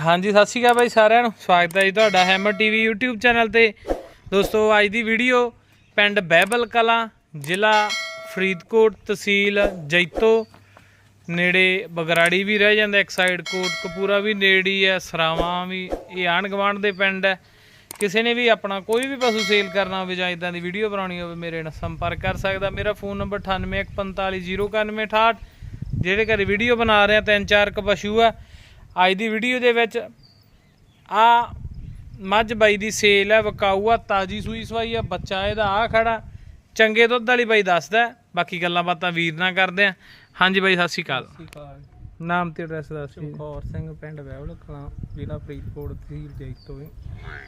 ਹਾਂਜੀ, ਸਤਿ ਸ਼੍ਰੀ ਅਕਾਲ ਬਾਈ ਸਾਰਿਆਂ ਨੂੰ। ਸਵਾਗਤ ਹੈ ਜੀ ਤੁਹਾਡਾ ਹੈਮਰ ਟੀਵੀ YouTube ਚੈਨਲ ਤੇ। ਦੋਸਤੋ, ਅੱਜ ਦੀ ਵੀਡੀਓ ਪਿੰਡ ਬਹਿਬਲ ਕਲਾਂ, ਜ਼ਿਲ੍ਹਾ ਫਰੀਦਕੋਟ ਤਹਿਸੀਲ ਜੈਤੋ। ਨੇੜੇ ਬਗਰਾੜੀ ਵੀ ਰਹਿ ਜਾਂਦਾ, ਇੱਕ ਸਾਈਡ ਕੋਟ ਕਪੂਰਾ ਵੀ ਨੇੜੀ ਹੈ ਸਰਾਵਾਂ ਵੀ, ਇਹ ਆਣ ਗਵਾਂਡ ਦੇ ਪਿੰਡ ਹੈ। ਕਿਸੇ ਨੇ ਵੀ ਆਪਣਾ ਕੋਈ ਵੀ ਪਸ਼ੂ ਸੇਲ ਕਰਨਾ ਹੋਵੇ ਜਾਂ ਇਦਾਂ ਦੀ ਵੀਡੀਓ ਬਣਾਉਣੀ ਹੋਵੇ, ਮੇਰੇ ਨਾਲ ਸੰਪਰਕ ਕਰ ਸਕਦਾ। ਮੇਰਾ ਫੋਨ ਨੰਬਰ 9814509168 ਜਿਹੜੇ ਘਰੇ ਵੀਡੀਓ ਬਣਾ ਰਹੇ ਆ, ਤਿੰਨ ਚਾਰ ਕ ਪਸ਼ੂ ਆ। ਅੱਜ ਦੀ ਵੀਡੀਓ ਦੇ ਵਿੱਚ ਆ ਮੱਝ ਬਾਈ ਦੀ ਸੇਲ ਹੈ ਵਕਾਊ ਆ ਤਾਜੀ ਸੂਈ ਸਵਾਈ ਆ ਬੱਚਾ ਇਹਦਾ ਆ ਖੜਾ। ਚੰਗੇ ਦੁੱਧ ਵਾਲੀ ਬਾਈ ਦੱਸਦਾ। ਹੈ। ਬਾਕੀ ਗੱਲਾਂ ਬਾਤਾਂ ਵੀਰ ਨਾਲ ਕਰਦੇ ਆ। ਹਾਂਜੀ ਬਾਈ ਸਤਿ ਸ਼੍ਰੀ ਅਕਾਲ। ਨਾਮ ਤੇ ਐਡਰੈਸ ਦੱਸ ਜੀ। ਚਮਕੌਰ ਸਿੰਘ ਪਿੰਡ ਵੈਵਲ ਕਲਾਂ ਜ਼ਿਲ੍ਹਾ ਫਰੀਦਕੋਟ ਤਹਿਸੀਲ ਜੈਤੋ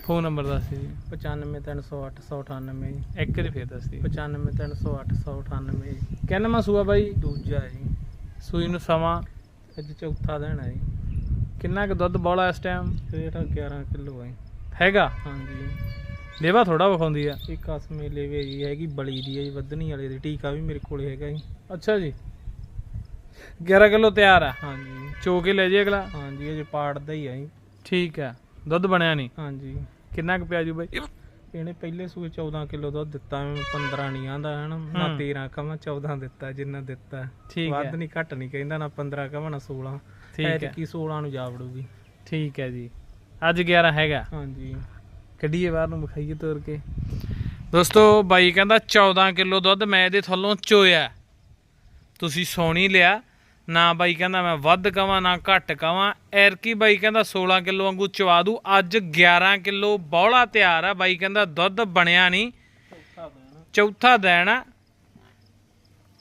ਫੋਨ ਨੰਬਰ ਦੱਸ ਜੀ। 95308198 ਜੀ। ਇੱਕ ਵਾਰੀ ਫੇਰ ਦੱਸ ਜੀ। 95308198 ਜੀ। ਕਹਿੰਦਾ ਮੈਂ ਸੂਆ ਬਾਈ? ਦੂਜਾ ਜੀ। ਸੂਈ ਨੂੰ ਸਮਾਂ? ਅੱਜ ਚੌਥਾ ਦਿਨ ਹੈ ਕਿੰਨਾ ਕੁ ਦੁੱਧ ਬੋਲਾ ਇਸ ਟਾਈਮ ਰੇਟ 11 ਕਿਲੋ ਹੈ ਹੈਗਾ? ਹਾਂਜੀ। ਲੇਵਾ ਥੋੜਾ ਵਿਖਾਉਂਦੀ ਆ। ਇੱਕ ਅਸਮੇ ਲੈਵੇ ਜੀ ਹੈਗੀ ਬਲੀ ਦੀ ਹੈ ਜੀ ਵਧਣੀ ਵਾਲੇ ਦੀ ਟੀਕਾ ਵੀ ਮੇਰੇ ਕੋਲੇ ਹੈਗਾ ਜੀ। ਅੱਛਾ ਜੀ। 11 ਕਿਲੋ ਤਿਆਰ ਆ? ਹਾਂਜੀ। ਚੋ ਕੇ ਲੈ ਜੇ ਅਗਲਾ? ਹਾਂਜੀ ਅਜੇ ਪਾੜਦਾ ਹੀ ਹੈ ਜੀ। ਠੀਕ ਹੈ ਦੁੱਧ ਬਣਿਆ ਨਹੀਂ? ਹਾਂਜੀ। ਕਿੰਨਾ ਕੁ ਪਿਆ ਜੂ ਬਾਈ? ਇਹਨੇ ਪਹਿਲੇ ਸੂਏ 14 ਕਿਲੋ ਦੁੱਧ ਦਿੱਤਾ ਮੈਂ 15 ਨਹੀਂ ਆਂਦਾ ਹਨਾ? ਨਾ ਹੂੰ। 13 ਕਵਾਂ 14 ਦਿੱਤਾ ਜਿੰਨਾ ਦਿੱਤਾ। ਠੀਕ ਵੱਧ ਹੈ ਨਹੀਂ ਘੱਟ ਨਹੀਂ ਕਹਿੰਦਾ ਨਾ 15 ਕਵਾਂ ਨਾ 16 ਠੀਕ ਹੈ। ਐਤਕੀ 16 ਨੂੰ ਜਾ ਵੜੂਗੀ। ਠੀਕ ਹੈ ਜੀ। ਅੱਜ 11 ਹੈਗਾ। ਹਾਂਜੀ। ਕੱਢੀਏ ਬਾਹਰ ਨੂੰ ਵਿਖਾਈਏ ਤੋਰ ਕੇ। ਦੋਸਤੋ ਬਾਈ ਕਹਿੰਦਾ 14 ਕਿਲੋ ਦੁੱਧ ਮੈਂ ਇਹਦੇ ਥੱਲੋਂ ਚੋਇਆ। ਤੁਸੀਂ ਸੋਣੀ ਲਿਆ। ਨਾ ਬਾਈ ਕਹਿੰਦਾ ਮੈਂ ਵੱਧ ਕਵਾਂ ਨਾ ਘੱਟ ਕਵਾਂ। ਐਰਕੀ ਬਾਈ ਕਹਿੰਦਾ 16 ਕਿਲੋ ਵਾਂਗੂ ਚਵਾ ਦੂ। ਅੱਜ 11 ਕਿਲੋ ਬੌਲਾ ਤਿਆਰ ਆ। ਬਾਈ ਕਹਿੰਦਾ ਦੁੱਧ ਬਣਿਆ ਨਹੀਂ ਚੌਥਾ ਦਿਨ ਆ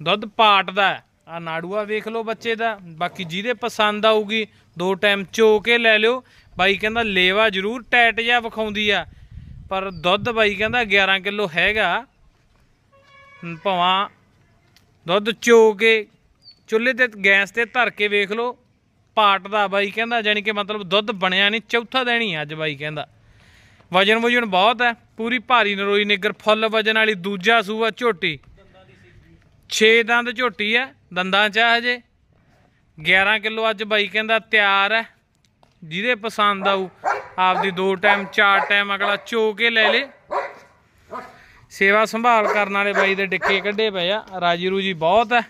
ਦੁੱਧ ਪਾਟਦਾ। ਆ ਨਾੜੂਆ ਵੇਖ ਲਓ ਬੱਚੇ ਦਾ। ਬਾਕੀ ਜਿਹਦੇ ਪਸੰਦ ਆਊਗੀ ਦੋ ਟਾਈਮ ਚੋ ਕੇ ਲੈ ਲਿਓ। ਬਾਈ ਕਹਿੰਦਾ ਲੇਵਾ ਜ਼ਰੂਰ ਟੈਟ ਜਿਹਾ ਵਿਖਾਉਂਦੀ ਆ। ਪਰ ਦੁੱਧ ਬਾਈ ਕਹਿੰਦਾ 11 ਕਿਲੋ ਹੈਗਾ। ਹਮ, ਭਾਵਾਂ ਦੁੱਧ ਚੋ ਕੇ ਚੁੱਲ੍ਹੇ ਤੇ ਗੈਸ ਤੇ ਧਰ ਕੇ ਵੇਖ ਲਓ। ਪਾਟ ਦਾ ਬਾਈ ਕਹਿੰਦਾ ਯਾਨੀ ਕਿ ਮਤਲਬ ਦੁੱਧ ਬਣਿਆ ਨਹੀਂ ਚੌਥਾ ਦਿਨ ਹੀ ਅੱਜ ਬਾਈ ਕਹਿੰਦਾ। ਵਜਨ ਵਜਨ ਬਹੁਤ ਹੈ ਪੂਰੀ ਭਾਰੀ ਨਰੋਈ ਨਿੱਗਰ ਫੁੱਲ ਵਜਨ ਵਾਲੀ ਦੂਜਾ ਸੂਆ ਝੋਟੀ। 6 ਦੰਦ ਝੋਟੀ ਹੈ ਦੰਦਾਂ ਚ ਆ ਹਜੇ। 11 ਕਿਲੋ ਅੱਜ ਬਾਈ ਕਹਿੰਦਾ ਤਿਆਰ ਹੈ ਜਿਹਦੇ ਪਸੰਦ ਆਊ, ਆਪਦੀ ਦੋ ਟਾਈਮ, ਚਾਰ ਟਾਈਮ ਅਗਲਾ ਚੋ ਕੇ ਲੈ ਲੇ। ਸੇਵਾ ਸੰਭਾਲ ਕਰਨ ਵਾਲੇ ਬਾਈ ਦੇ ਡਿੱਕੇ ਕੱਢੇ ਪਏ ਆ, ਰਾਜੀ ਰੂਜੀ ਬਹੁਤ ਹੈ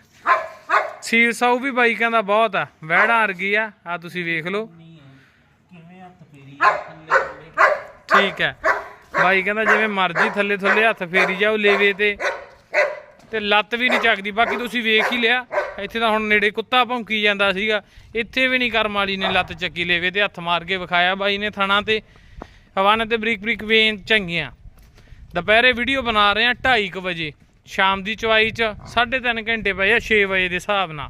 ਸੀਲ ਸਾਊ ਵੀ ਬਾਈ ਕਹਿੰਦਾ ਬਹੁਤ ਆ ਵਹਿੜਾ ਅਰਗੀ ਆ ਆ ਤੁਸੀਂ ਵੇਖ ਲਓ। ਠੀਕ ਹੈ ਬਾਈ ਕਹਿੰਦਾ ਜਿਵੇਂ ਮਰਜ਼ੀ ਥੱਲੇ ਥੱਲੇ ਹੱਥ ਫੇਰੀ ਜਾਓ ਲੇਵੇ ਤੇ। ਤੇ ਲੱਤ ਵੀ ਨਹੀਂ ਚੱਕਦੀ। ਬਾਕੀ ਤੁਸੀਂ ਵੇਖ ਹੀ ਲਿਆ ਇੱਥੇ ਤਾਂ ਹੁਣ ਨੇੜੇ ਕੁੱਤਾ ਭੌਂਕੀ ਜਾਂਦਾ ਸੀਗਾ। ਇੱਥੇ ਵੀ ਨਹੀਂ ਕਰਮ ਵਾਲੀ ਨੇ ਲੱਤ ਚੱਕੀ ਲੇਵੇ ਤੇ ਹੱਥ ਮਾਰ ਕੇ ਵਿਖਾਇਆ ਬਾਈ ਨੇ ਥਣਾ ਤੇ। ਹਵਾਨੇ ਤੇ ਬਰੀਕ ਬਰੀਕ ਵੇਨ ਚੰਗੀਆਂ। ਦੁਪਹਿਰੇ ਵੀਡੀਓ ਬਣਾ ਰਹੇ ਆ 2:30 ਵਜੇ। ਸ਼ਾਮ ਦੀ ਚਵਾਈ ਚ 3.5 ਘੰਟੇ ਪਏ ਆ 6 ਵਜੇ ਦੇ ਹਿਸਾਬ ਨਾਲ।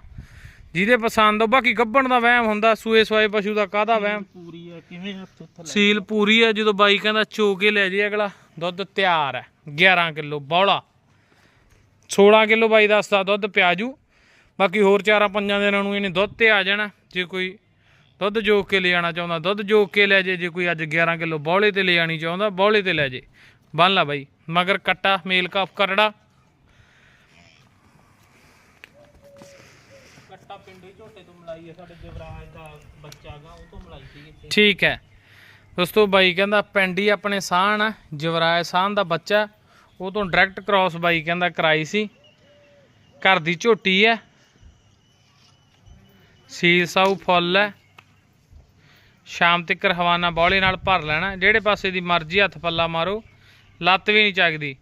ਜਿਹਦੇ ਪਸੰਦ ਆ ਬਾਕੀ ਗੱਬਣ ਦਾ ਵਹਿਮ ਹੁੰਦਾ ਸੂਏ ਸਵਾਏ ਪਸ਼ੂ ਦਾ ਕਾਹਦਾ ਵਹਿਮ? ਪੂਰੀ ਹੈ ਕਿਵੇਂ ਹੱਥ ਉੱਥੇ ਸੀਲ ਪੂਰੀ ਹੈ ਜਦੋਂ ਬਾਈ ਕਹਿੰਦਾ ਚੋ ਕੇ ਲੈ ਜੇ ਅਗਲਾ ਦੁੱਧ ਤਿਆਰ ਹੈ 11 ਕਿਲੋ ਬੌਲਾ। 16 ਕਿਲੋ ਬਾਈ ਦੱਸਦਾ ਦੁੱਧ ਪਿਆਜੂ। ਬਾਕੀ ਹੋਰ ਚਾਰਾਂ ਪੰਜਾਂ ਦਿਨਾਂ ਨੂੰ ਇਹਨੇ ਦੁੱਧ ਤੇ ਆ ਜਾਣਾ। ਜੇ ਕੋਈ ਦੁੱਧ ਜੋਕ ਕੇ ਲੈ ਆਣਾ ਚਾਹੁੰਦਾ ਦੁੱਧ ਜੋਕ ਕੇ ਲੈ ਜੇ। ਜੇ ਕੋਈ ਅੱਜ 11 ਕਿਲੋ ਬੌਲੇ ਤੇ ਲੈ ਆਣੀ ਚਾਹੁੰਦਾ ਬੌਲੇ ਤੇ ਲੈ ਜੇ। ਬੰਨ ਲਾ ਬਾਈ। ਮਗਰ ਕੱਟਾ ਮੇਲ ਕਾਫ ਕਰੜਾ। ਕੱਟਾ ਪਿੰਡੇ ਝੋਟੇ ਤੋਂ ਮਲਾਈ ਹੈ ਸਾਡੇ ਜਵਰਾਜ ਦਾ ਬੱਚਾ ਗਾ ਉਹ ਤੋਂ ਮਲਾਈ ਸੀ ਇੱਥੇ। ਠੀਕ ਹੈ। ਦੋਸਤੋ ਬਾਈ ਕਹਿੰਦਾ ਪਿੰਡ ਹੀ ਆਪਣੇ ਸਾਹਣ ਜਵਰਾਜ ਸਾਹਣ ਦਾ ਬੱਚਾ। ਉਹ ਤੋਂ ਡਾਇਰੈਕਟ ਕ੍ਰਾਸ ਬਾਈ ਕਹਿੰਦਾ ਕਰਾਈ ਸੀ। ਘਰ ਦੀ ਝੋਟੀ ਹੈ। ਸੀਲ ਸਾਊ ਫੁੱਲ ਹੈ। ਸ਼ਾਮ ਤੱਕ ਹਵਾਨਾ ਬੌਲੇ ਨਾਲ ਭਰ ਲੈਣਾ। ਜਿਹੜੇ ਪਾਸੇ ਦੀ ਮਰਜ਼ੀ ਹੱਥ ਪੱਲਾ ਮਾਰੋ। ਲੱਤ ਵੀ ਨਹੀਂ ਚੱਕਦੀ।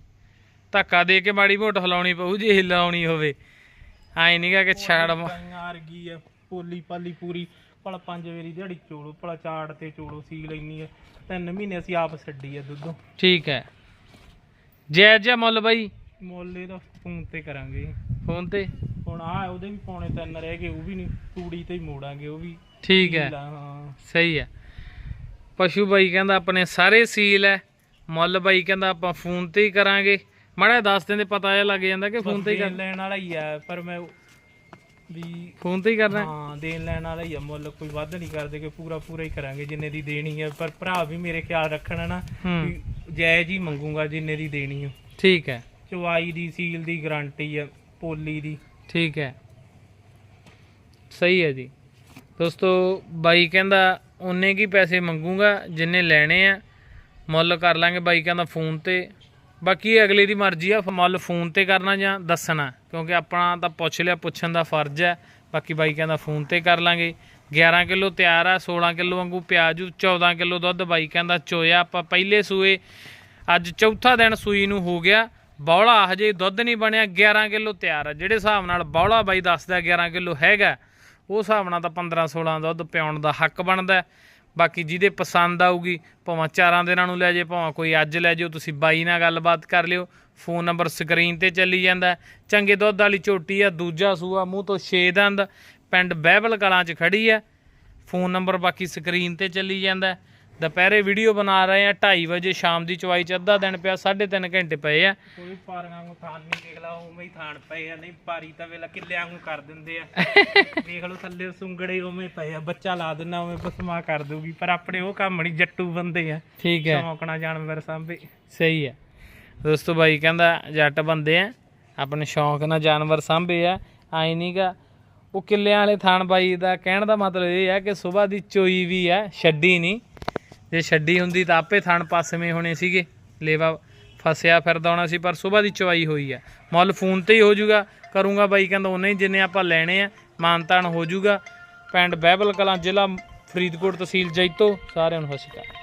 ਧੱਕਾ ਦੇ ਕੇ ਮਾੜੀ ਮੋਟ ਹਿਲਾਉਣੀ ਪਊ ਜੇ ਹਿਲਾਉਣੀ ਹੋਵੇ। ਐ ਨਹੀਂਗਾ ਕਿ ਛੜ ਮ- ਗਾਈਆਂ ਵਰਗੀ ਹੈ। ਪੋਲੀ ਪਾਲੀ ਪੂਰੀ। ਭਲਾ ਪੰਜ ਵਾਰੀ ਦਿਹਾੜੀ ਚੋਲੋ ਭਲਾ ਚਾੜ ਤੇ ਚੋਲੋ ਸੀ ਲੈਣੀ ਹੈ। ਤਿੰਨ ਮਹੀਨੇ ਅਸੀਂ ਆਪ ਛੱਡੀ ਹੈ ਦੁੱਧੋਂ। ਠੀਕ ਹੈ। ਜੈ ਜੈ ਮੁੱਲ ਬਾਈ? ਮੁੱਲ ਇਹਦਾ ਫੋਨ ਤੇ ਕਰਾਂਗੇ। ਫੋਨ ਤੇ? ਹੁਣ ਆ ਉਹਦੇ ਵੀ ਪੌਣੇ ਤਿੰਨ ਰਹਿ ਗਏ ਉਹ ਵੀ ਨਹੀਂ ਤੂੜੀ ਤੇ ਹੀ ਮੋੜਾਂਗੇ ਉਹ ਵੀ ਠੀਕ ਹੈ। ਸਹੀ ਹੈ। ਪਸ਼ੂ ਬਾਈ ਕਹਿੰਦਾ ਆਪਣੇ ਸਾਰੇ ਸੀਲ ਹੈ ਮੁੱਲ ਬਾਈ ਕਹਿੰਦਾ ਆਪਾਂ ਫੋਨ ਤੇ ਹੀ ਕਰਾਂਗੇ। ਮੜਾ ਦੱਸ ਦਿੰਦੇ ਪਤਾ ਇਹ ਲੱਗ ਜਾਂਦਾ ਕਿ ਫੋਨ ਤੇ ਹੀ ਕਰ ਲੈਣ ਵਾਲਾ ਹੀ ਆ ਪਰ ਮੈਂ ਵੀ ਫੋਨ ਤੇ ਹੀ ਕਰਨਾ ਹੈ? ਦੇਣ ਲੈਣ ਵਾਲਾ ਹੀ ਆ ਮੁੱਲ ਕੋਈ ਵੱਧ ਨਹੀਂ ਕਰਦੇ ਕਿ ਪੂਰਾ ਪੂਰਾ ਹੀ ਕਰਾਂਗੇ ਜਿੰਨੇ ਦੀ ਦੇਣੀ ਹੈ। ਪਰ ਭਰਾ ਵੀ ਮੇਰੇ ਖਿਆਲ ਰੱਖਣਾ ਨਾ ਵੀ ਜਾਇਜ਼ ਹੀ ਮੰਗੂਗਾ ਜਿੰਨੇ ਦੀ ਦੇਣੀ ਹੈ ਠੀਕ ਹੈ। ਚਵਾਈ ਦੀ ਸੀਲ ਦੀ ਗਾਰੰਟੀ ਹੈ ਪੋਲੀ ਦੀ। ਠੀਕ ਹੈ। ਸਹੀ ਹੈ ਜੀ। ਦੋਸਤੋ ਬਾਈ ਕਹਿੰਦਾ ਉਨੇ ਕੀ ਪੈਸੇ ਮੰਗੂਗਾ ਜਿੰਨੇ ਲੈਣੇ ਆ ਮੁੱਲ ਕਰ ਲਾਂਗੇ। ਬਾਈ ਕਹਿੰਦਾ ਫੋਨ ਤੇ। ਬਾਕੀ ਅਗਲੇ ਦੀ ਮਰਜ਼ੀ ਆ ਮੁੱਲ ਫੋਨ ਤੇ ਕਰਨਾ ਜਾਂ ਦੱਸਣਾ। ਕਿਉਂਕਿ ਆਪਣਾ ਤਾਂ ਪੁੱਛ ਲਿਆ ਪੁੱਛਣ ਦਾ ਫਰਜ਼ ਹੈ। ਬਾਕੀ ਬਾਈ ਕਹਿੰਦਾ ਫੋਨ ਤੇ ਕਰ ਲਾਂਗੇ। 11 ਕਿਲੋ ਤਿਆਰ ਆ 16 ਕਿਲੋ ਵਾਂਗੂ ਪਿਆਜੂ 14 ਕਿਲੋ ਦੁੱਧ, ਬਾਈ ਕਹਿੰਦਾ ਚੋਇਆ, ਆਪਾਂ ਪਹਿਲੇ ਸੂਏ, ਅੱਜ ਚੌਥਾ ਦਿਨ ਸੂਈ ਨੂੰ ਹੋ ਗਿਆ, ਬੌਲਾ ਹਜੇ ਦੁੱਧ ਨਹੀਂ ਬਣਿਆ 11 ਕਿਲੋ ਤਿਆਰ ਆ। ਜਿਹੜੇ ਹਿਸਾਬ ਨਾਲ ਬੌਲਾ ਬਾਈ ਦੱਸਦਾ 11 ਕਿਲੋ ਹੈਗਾ, ਉਹ ਹਿਸਾਬ ਨਾਲ ਤਾਂ 15 16 ਦੁੱਧ ਪਿਆਉਣ ਦਾ ਹੱਕ ਬਣਦਾ ਬਾਕੀ ਜਿਹਦੇ ਪਸੰਦ ਆਊਗੀ, ਭਾਵੇਂ ਚਾਰਾਂ ਦਿਨਾਂ ਨੂੰ ਲੈ ਜੇ, ਭਾਵੇਂ ਕੋਈ ਅੱਜ ਲੈ ਜਾਓ, ਤੁਸੀਂ ਬਾਈ ਨਾਲ ਗੱਲਬਾਤ ਕਰ ਲਿਓ, ਫੋਨ ਨੰਬਰ ਸਕਰੀਨ ਤੇ ਚੱਲੀ ਜਾਂਦਾ ਚੰਗੇ ਦੁੱਧ ਵਾਲੀ ਝੋਟੀ ਆ, ਦੂਜਾ ਸੂਆ ਮੂੰਹ ਤੋਂ ਛੇ ਦੰਦ ਪਿੰਡ ਬਹਿਬਲ ਕਲਾਂ 'ਚ ਖੜੀ ਆ ਫੋਨ ਨੰਬਰ ਬਾਕੀ ਸਕਰੀਨ ਤੇ ਚੱਲੀ ਜਾਂਦਾ ਹੈ। ਦੁਪਹਿਰੇ ਵੀਡੀਓ ਬਣਾ ਰਹੇ ਆ 2:30 ਵਜੇ ਸ਼ਾਮ ਦੀ ਚਵਾਈ 'ਚ ਅੱਧਾ ਦਿਨ ਪਿਆ 3.5 ਘੰਟੇ ਪਏ ਆ। ਕੋਈ ਪਾਰੀਆਂ ਨੂੰ ਥਾਨ ਨਹੀਂ ਦੇਖ ਲਾ ਉਵੇਂ ਹੀ ਥਾਨ ਪਏ ਆ। ਨਹੀਂ ਪਾਰੀ ਤਾਂ ਵੇਲਾ ਕਿੱਲਿਆਂ ਨੂੰ ਕਰ ਦਿੰਦੇ ਆ। ਦੇਖ ਲਓ ਥੱਲੇ ਸੁੰਗੜੇ ਉਵੇਂ ਪਏ ਆ ਬੱਚਾ ਲਾ ਦਿੰਦਾ ਉਵੇਂ ਬਸਮਾ ਕਰ ਦੂਗੀ ਪਰ ਆਪਣੇ ਉਹ ਕੰਮ ਨਹੀਂ ਜੱਟੂ ਬੰਦੇ ਆ। ਠੀਕ ਹੈ। ਸ਼ੌਂਕਣਾ ਜਾਨਵਰ ਸਾਂਭੇ। ਸਹੀ ਹੈ। ਦੋਸਤੋ ਬਾਈ ਕਹਿੰਦਾ ਜੱਟ ਬੰਦੇ ਆ ਆਪਣੇ ਸ਼ੌਂਕ ਨਾਲ ਜਾਨਵਰ ਸਾਂਭੇ ਆ ਆਈ ਨਹੀਂਗਾ ਉਹ ਕਿੱਲਿਆਂ ਵਾਲੇ ਥਾਣ ਬਾਈ ਦਾ ਕਹਿਣ ਦਾ ਮਤਲਬ ਇਹ ਹੈ ਕਿ ਸਵੇਰ ਦੀ ਚੋਈ ਵੀ ਹੈ, ਛੱਡੀ ਨਹੀਂ। ਜੇ ਛੱਡੀ ਹੁੰਦੀ ਤਾਂ ਆਪੇ ਥਾਣ ਪਾਸਵੇਂ ਹੋਣੇ ਸੀਗੇ। ਲੇਵਾ ਫਸਿਆ ਫਿਰਦਾ ਹੋਣਾ ਸੀ, ਪਰ ਸਵੇਰ ਦੀ ਚਵਾਈ ਹੋਈ ਹੈ। ਮੁੱਲ ਫੋਨ ਤੇ ਹੀ ਹੋ ਜਾਊਗਾ। ਕਰੂੰਗਾ ਬਾਈ ਕਹਿੰਦਾ ਉਹਨੇ ਹੀ ਜਿੰਨੇ ਆਪਾਂ ਲੈਣੇ ਆ ਮਾਨਤਾਨ ਹੋ ਜਾਊਗਾ। ਪਿੰਡ ਬਹਿਬਲ ਕਲਾਂ ਜ਼ਿਲ੍ਹਾ ਫਰੀਦਕੋਟ ਤਹਿਸੀਲ ਜੈਤੋ। ਸਾਰਿਆਂ ਨੂੰ ਸਤਿ ਸ਼੍ਰੀ ਅਕਾਲ।